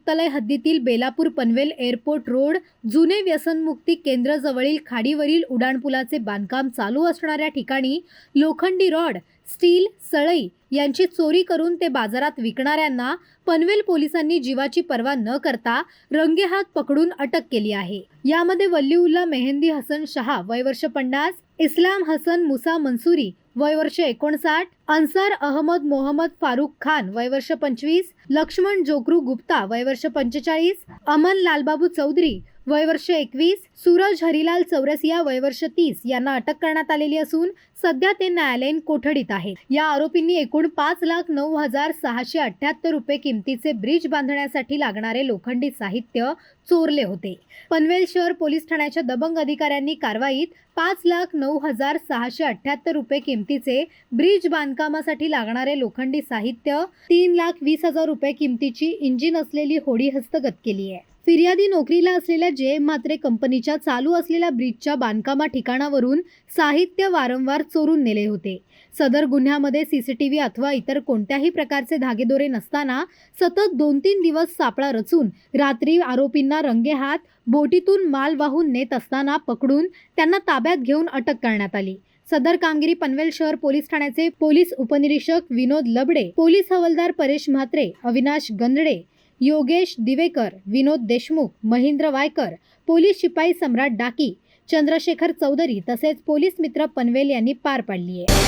आयुक्तालय हद्दीतील Belapur Panvel airport road जुने व्यसनमुक्ती केंद्रजवळील खाडीवरील उड्डाणपुलाचे बांधकाम चालू असणाऱ्या ठिकाणी लोखंडी रॉड स्टील सळई यांची चोरी करून ते बाजारात विकणाऱ्यांना पनवेल पोलिसांनी जीवाची पर्वा न करता रंगेहात पकडून अटक केली आहे. यामध्ये वल्लीउल्ला मेहंदी हसन शहा वय वर्ष पन्नास इस्लाम हसन मुसा मंसुरी वय वर्ष एकोणसाठ अन्सार अहमद मोहम्मद फारुख खान वय वर्ष पंचवीस लक्ष्मण जोगरू गुप्ता वय वर्ष पंचेचाळीस अमन लालबाबू चौधरी वयवर्ष एकवीस सूरज हरिलाल चौरसिया वयवर्ष तीस यांना अटक करण्यात आलेली असून सध्या ते न्यायालयीन कोठडीत आहेत. या आरोपींनी एकूण पाच लाख नऊ हजार सहाशे अठ्याहत्तर रुपये किमतीचे ब्रिज बांधण्यासाठी लागणारे लोखंडी साहित्य चोरले होते. पनवेल शहर पोलीस ठाण्याच्या दबंग अधिकाऱ्यांनी कारवाईत पाच लाख नऊ हजार सहाशे अठ्याहत्तर रुपये किमतीचे ब्रिज बांधकामासाठी लागणारे लोखंडी साहित्य तीन लाख वीस हजार रुपये किमतीची इंजिन असलेली होडी हस्तगत केली आहे. फिर्यादी नोकरीला असलेल्या जे एम मात्रे कंपनीच्या चालू असलेल्या ब्रिजच्या बांधकामा ठिकाणावरून साहित्य वारंवार चोरून नेले होते. सदर गुन्ह्यामध्ये सीसीटीव्ही अथवा इतर कोणत्याही प्रकारचे धागेदोरे नसताना सतत दोन तीन दिवस सापळा रचून रात्री आरोपींना रंगेहात बोटीतून माल वाहून नेत असताना पकडून त्यांना ताब्यात घेऊन अटक करण्यात आली. सदर कामगिरी पनवेल शहर पोलीस ठाण्याचे पोलीस उपनिरीक्षक विनोद लबडे पोलीस हवालदार परेश म्हात्रे अविनाश गंदडे योगेश दिवेकर विनोद देशमुख महेंद्र वायकर पोलीस शिपाई सम्राट डाकी चंद्रशेखर चौधरी तसेच पोलीस मित्र पनवेल यांनी पार पाडली आहे.